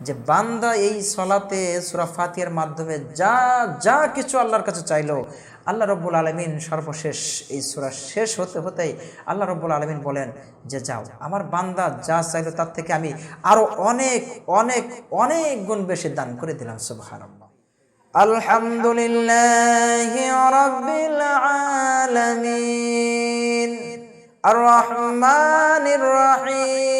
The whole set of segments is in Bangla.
যে বান্দা এই সলাতে সুরা ফাতিয়ার মাধ্যমে যা যা কিছু আল্লাহর কাছে চাইল আল্লাহ রব্বুল আলমিন সর্বশেষ এই সুরা শেষ হতে হতেই আল্লাহ রব্বুল আলমিন বলেন যে যাও আমার বান্দা যা চাইল তার থেকে আমি আরও অনেক অনেক অনেক গুণ বেশি দান করে দিলাম সুভার আলহামদুলিল্লাহ আলমিন। আর রহমান রহিম।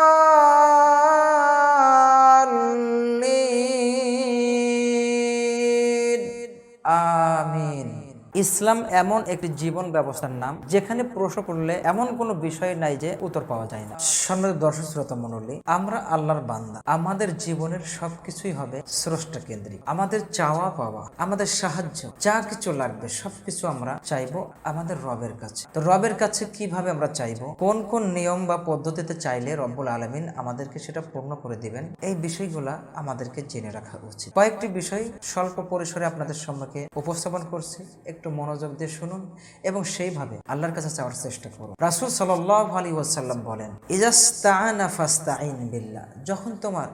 ইসলাম এমন একটি জীবন ব্যবস্থার নাম, যেখানে প্রশ্ন করলে এমন কোনো বিষয় নাই যে উত্তর পাওয়া যায় না। সম্মানিত দর্শক শ্রোতা মণ্ডলী, আমরা আল্লাহর বান্দা। আমাদের জীবনের সবকিছুই হবে স্রষ্টা কেন্দ্রিক। আমাদের চাওয়া পাওয়া, আমাদের সাহায্য, যা কিছু লাগবে, সবকিছু আমরা চাইব আমাদের রবের কাছে। তো রবের কাছে কীভাবে আমরা চাইব? কোন কোন নিয়ম বা পদ্ধতিতে চাইলে রব্বুল আলমিন আমাদেরকে সেটা পূর্ণ করে দিবেন? এই বিষয়গুলা আমাদেরকে জেনে রাখা উচিত। কয়েকটি বিষয় স্বল্প পরিসরে আপনাদের সম্মুখে উপস্থাপন করছি। একটু মনোযোগ দিয়ে শুনুন এবং সেইভাবে আল্লাহর কাছে চাওয়ার চেষ্টা করুন। রাসুল সাল্লাহ আলী ওয়াসাল্লাম বলেন ইজাস্তাইন বিল্লাহ। যখন তোমার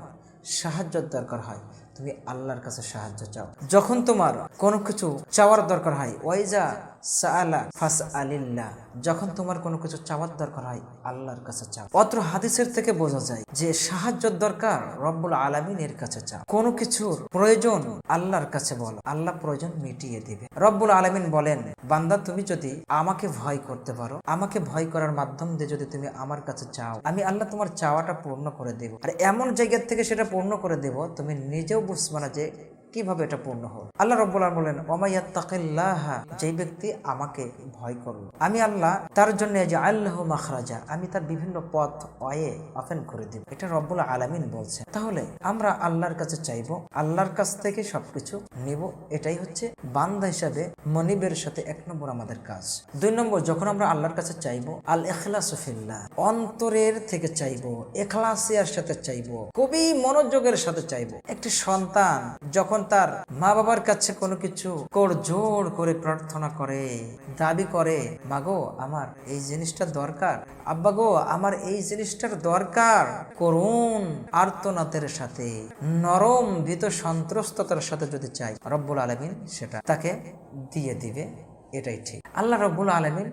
সাহায্যের দরকার হয়, তুমি আল্লাহর কাছে সাহায্য চাও। যখন তোমার কোনো কিছু চাওয়ার দরকার হয়, ওয়াইজা সাআলা ফাস আলিল্লাহ যখন তোমার কোনো কিছু চাওয়ার দরকার হয়, আল্লাহর কাছে চাও। অত্র হাদিসের থেকে বোঝা যায় যে সাহায্যের দরকার রব্বুল আলমিনের কাছে চাও। কোনো কিছুর প্রয়োজন আল্লাহর কাছে বলো। আল্লাহ প্রয়োজন মিটিয়ে দিবে। রব্বুল আলমিন বলেন, বান্দা, তুমি যদি আমাকে ভয় করতে পারো, আমাকে ভয় করার মাধ্যম দিয়ে যদি তুমি আমার কাছে চাও, আমি আল্লাহ তোমার চাওয়াটা পূর্ণ করে দেব। আর এমন জায়গার থেকে সেটা পূর্ণ করে দেব, তুমি নিজেও বুঝবে না যে কীভাবে এটা পূর্ণ হবে আল্লাহ আলম বলেন যেই ব্যক্তি আমাকে ভয় করল। আমি আল্লাহ তার জন্য যে মাখরাজা, আমি তার বিভিন্ন পথ অয়ে অফেন করে দিব। এটা রব্বুল আলামিন বলছে তাহলে আমরা আল্লাহর কাছে চাইব, আল্লাহর কাছ থেকে সবকিছু নিব। এটাই হচ্ছে বান্দা হিসাবে মনিবের সাথে এক নম্বর আমাদের কাজ। দুই নম্বর, যখন আমরা আল্লাহর কাছে চাইব আল এখলাসফিল্লাহ অন্তরের থেকে চাইব এখলাসিয়ার সাথে চাইব, খুবই মনোযোগের সাথে চাইব। একটি সন্তান যখন তার মা বাবার কাছে কোনো কিছু কর জোর করে প্রার্থনা করে, দাবি করে, মাগো, আমার এই জিনিসটা দরকার। আব্বা গো, আমার এই জিনিসটার দরকার। করুন আর্তনাথের সাথে, নরম ভীত সন্ত্রস্ততার সাথে যদি চাই, রব্বুল আলমিন সেটা তাকে দিয়ে দিবে, এটাই ঠিক। আল্লাহ রব্বুল আলমিন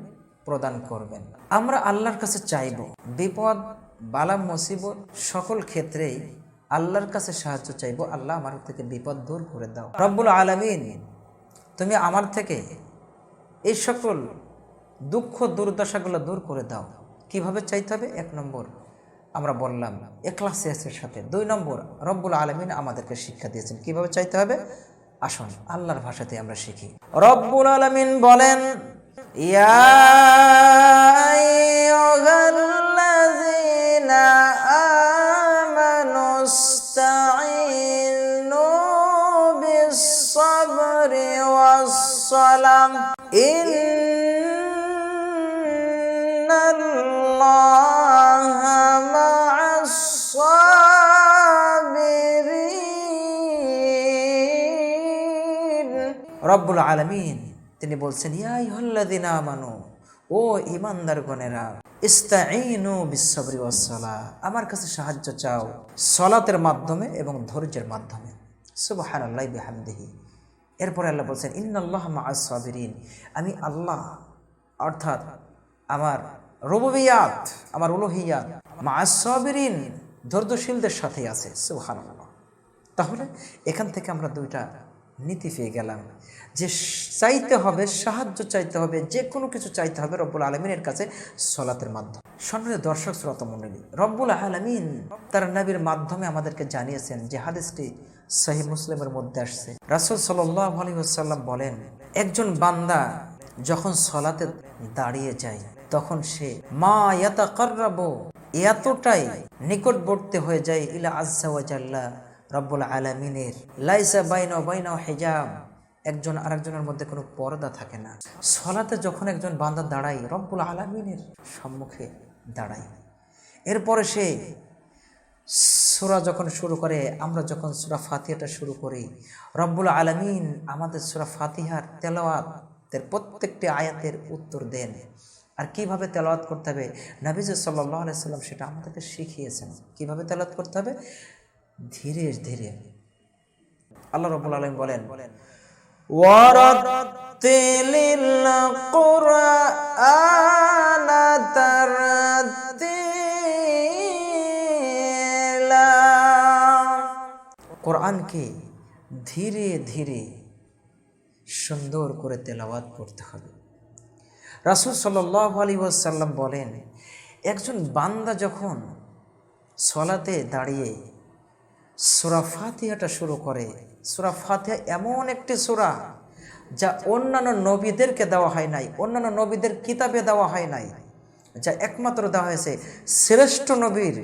প্রদান করবেন। আমরা আল্লাহর কাছে চাইব, বিপদ, বালা, মুসিবত সকল ক্ষেত্রেই আল্লাহর কাছে সাহায্য চাইব, আল্লাহ আমার থেকে বিপদ দূর করে দাও। রব্বুল আলমিন, তুমি আমার থেকে এই সকল দুঃখ দুর্দশাগুলো দূর করে দাও। কীভাবে চাইতে হবে? এক নম্বর, আমরা বললাম এক্লাসিয়াসের সাথে। দুই নম্বর, রব্বুল আলমিন আমাদেরকে শিক্ষা দিয়েছেন। কীভাবে চাইতে হবে? আসুন, আল্লাহর ভাষাতে আমরা শিখি। রব্বুল আলমিন বলেন, ইয়া রব্বুল আলমিন। তিনি বলছেন, ইয়া আইয়ুহাল্লাযীনা আমানু, ও ইমানদার গণেরা বিশ্বরি আমার কাছে সাহায্য চাও সলাতের মাধ্যমে এবং ধৈর্যের মাধ্যমে। সুবহানাল্লাহি বিহামদিহি। এরপরে আল্লাহ বলছেন, ইন্নাল্লাহ মা'আস সাবিরিন। আমি আল্লাহ, অর্থাৎ আমার রুবুবিয়াত, আমার উলুহিয়াত, মা'আস সাবিরিন, ধৈর্যশীলদের সাথে আছে। সুবহানাল্লাহ। তাহলে এখান থেকে আমরা দুইটা নীতি পেয়ে গেলাম। যে চাইতে হবে, সাহায্য চাইতে হবে, যে কোনো কিছু চাইতে হবে রব্বুল আলমিনের কাছে সলাতের মাধ্যমে। সম্মানিত দর্শক, শ্রোতা মণ্ডলী, রব্বুল আলমিন তার নবীর মাধ্যমে আমাদেরকে জানিয়েছেন যে হাদিসটি সহি মুসলিমের মধ্যে আসছে। রাসুল সাল্লাহ আলী বলেন, একজন বান্দা যখন সলাতে দাঁড়িয়ে যায়, তখন সে মা ইয়াতা কার্রাবো এতটাই নিকটবর্তী হয়ে যায়, ইলা ওয়াজাল্লা রব্বুল আলামিনের। লাইসা বাইনা বাইনা হেজাব। একজন আরেকজনের মধ্যে কোনো পর্দা থাকে না। সলাতে যখন একজন বান্দা দাঁড়ায়, রব্বুল আলামিনের সম্মুখে দাঁড়ায়। এরপরে সে সুরা যখন শুরু করে, আমরা যখন সুরা ফাতিহাটা শুরু করি, রব্বুল আলমিন আমাদের সুরা ফাতিহার তেলাওয়াতের প্রত্যেকটি আয়াতের উত্তর দেন। আর কীভাবে তেলাওয়াত করতে হবে? নাবিজ সাল্লাহ সাল্লাম সেটা আমাদেরকে শিখিয়েছেন। কীভাবে তেলাওয়াত করতে হবে? ধীরে ধীরে। আল্লাহ রবুল আলম বলেন বলেন কোরআনকে ধীরে ধীরে সুন্দর করে তেলাবাদ করতে হবে। রাসুল সাল্লাহ আলী ওয়াসাল্লাম বলেন একজন বান্দা যখন সলাতে দাঁড়িয়ে সুরা ফাতিহাটা শুরু করে। সুরা ফাতিহা এমন একটি সুরা যা অন্যান্য নবীদেরকে দেওয়া হয় নাই, অন্যান্য নবীদের কিতাবে দেওয়া হয় নাই, যা একমাত্র দেওয়া হয়েছে শ্রেষ্ঠ নবীর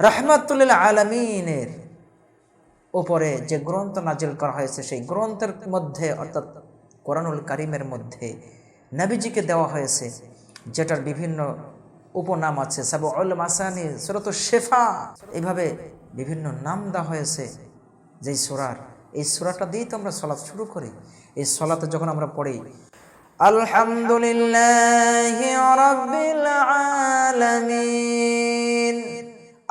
রাহমাতুল্লিল আলমিনের উপরে যে গ্রন্থ নাজিল করা হয়েছে, সেই গ্রন্থের মধ্যে, অর্থাৎ কোরআনুল কারিমের মধ্যে নবীজিকে দেওয়া হয়েছে, যেটার বিভিন্ন উপনাম আছে। সাবু অল মাসানি, সুরত শেফা। এইভাবে বিভিন্ন নাম দেওয়া হয়েছে যেই সুরার। এই সুরাটা দিয়েই তো আমরা সলাৎ শুরু করি। এই সলাতে যখন আমরা পড়ি, আলহামদুলিল্লাহ আলামিন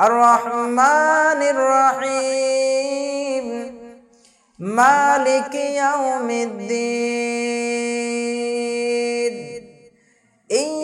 আর রহমানির রহিম, মালিক ইয়াউমিদ্দিন।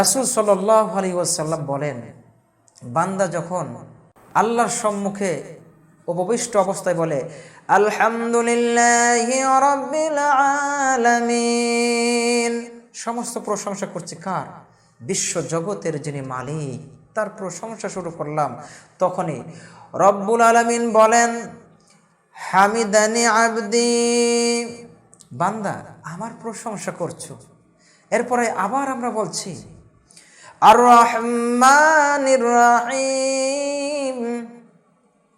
রাসূল সাল্লাল্লাহু আলাইহি ওয়াসাল্লাম বলেন, বান্দা যখন আল্লাহর সম্মুখে উপবিষ্ট অবস্থায় বলে, আলহামদুলিল্লাহি সমস্ত প্রশংসা করছি কার? বিশ্ব জগতের যিনি মালিক, তার প্রশংসা শুরু করলাম তখনই রব্বুল আলামিন বলেন, হামিদানি আবদি বান্দা, আমার প্রশংসা করছ। এরপরে আবার আমরা বলছি আর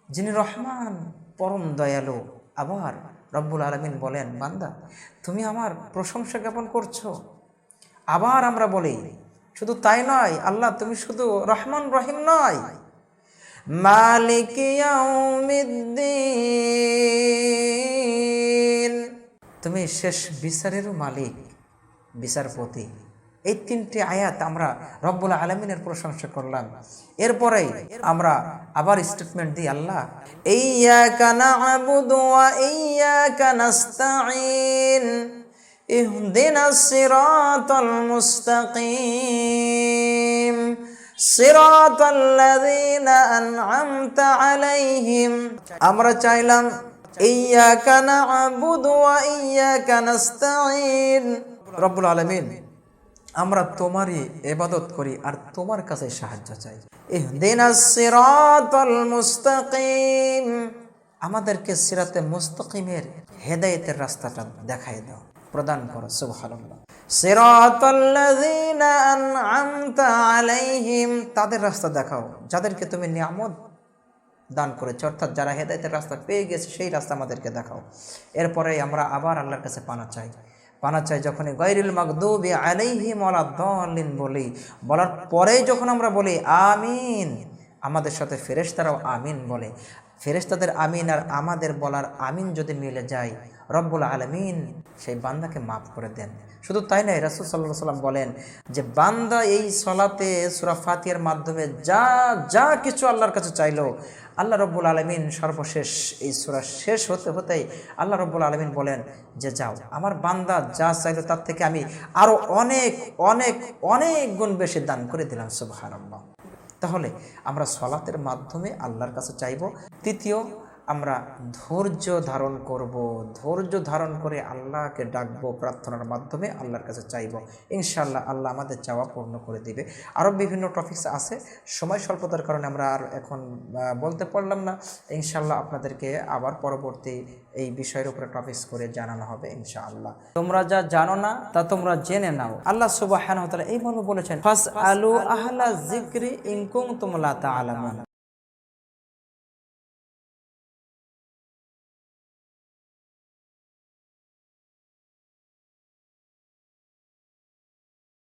যিনি রহমান, পরম দয়ালু, আবার রব্বুল আলমিন বলেন, বান্দা, তুমি আমার প্রশংসা জ্ঞাপন করছ। আবার আমরা বলি, শুধু তাই নয়, আল্লাহ, তুমি শুধু রহমান, রহিম নয়। মালিক তুমি শেষ বিচারেরও মালিক, বিচারপতি। এই তিনটি আয়াত আমরা রব্বুল আলমিনের প্রশংসা করলাম এরপরেই আমরা আবার স্টেটমেন্ট দিই আল্লাহ ইয়াকা না'বুদু ওয়া ইয়াকা নাস্তাঈন اهدنا الصراط المستقيم صراط الذين أنعمت عليهم আমরা চাইলাম ইয়াকা না'বুদু ওয়া ইয়াকা নাস্তাঈন রব্বুল আলামিন আমরা তোমারই এবাদত করি আর তোমার কাছে সাহায্য চাই। আমাদেরকে সিরাতে মুস্তাকিমের হেদায়েতের রাস্তাটা দেখাই দাও। প্রদান করো, সুবহানাল্লাহ। আলাইহিম। তাদের রাস্তা দেখাও, যাদেরকে তুমি নিয়ামত দান করেছে, অর্থাৎ যারা হেদায়তের রাস্তা পেয়ে গেছে, সেই রাস্তা আমাদেরকে দেখাও। এরপরে আমরা আবার আল্লাহর কাছে পানা চাই। পানা চাই যখন গৈরুল মাকদুবি আলাইহিম ওয়ালাদ্দাল্লিন বলি, বলার পরে যখন আমরা বলি, আমিন, আমাদের সাথে ফেরেশতারাও আমিন বলে। ফেরেশতাদের আমিন আর আমাদের বলার আমিন যদি মিলে যায় রব্বুল আলমিন, সেই বান্দাকে মাফ করে দেন। শুধু তাই নয়, রাসুল সাল্লাহ সাল্লাম বলেন যে, বান্দা এই সলাতে, সুরা ফাতিয়ার মাধ্যমে যা যা কিছু আল্লাহর কাছে চাইলো, আল্লাহ রব্বুল আলমিন সর্বশেষ, এই সুরা শেষ হতে হতেই আল্লাহ রব্বুল আলমিন বলেন যে, যাও, আমার বান্দা যা চাইলো তার থেকে আমি আরও অনেক অনেক অনেক গুণ বেশি দান করে দিলাম, সুবহানাল্লাহ। তাহলে আমরা সলাতের মাধ্যমে আল্লাহর কাছে চাইব। তৃতীয় আমরা ধৈর্য ধারণ করব। ধৈর্য ধারণ করে আল্লাহকে ডাকবো, প্রার্থনার মাধ্যমে আল্লাহর কাছে চাইব। ইনশাল্লাহ আল্লাহ আমাদের চাওয়া পূর্ণ করে দিবে। আরও বিভিন্ন টপিকস আছে। সময় স্বল্পতার কারণে আমরা আর এখন বলতে পারলাম না। ইনশাল্লাহ আপনাদেরকে আবার পরবর্তী এই বিষয়ের উপরে টপিক্স করে জানানো হবে ইনশাআল্লাহ। তোমরা যা জানো না, তা তোমরা জেনে নাও। আল্লাহ সুবাহ এই মর্মে বলেছেন ফাস আলু আহলা জিক্রি ইনকুম তোমলা তা আলামান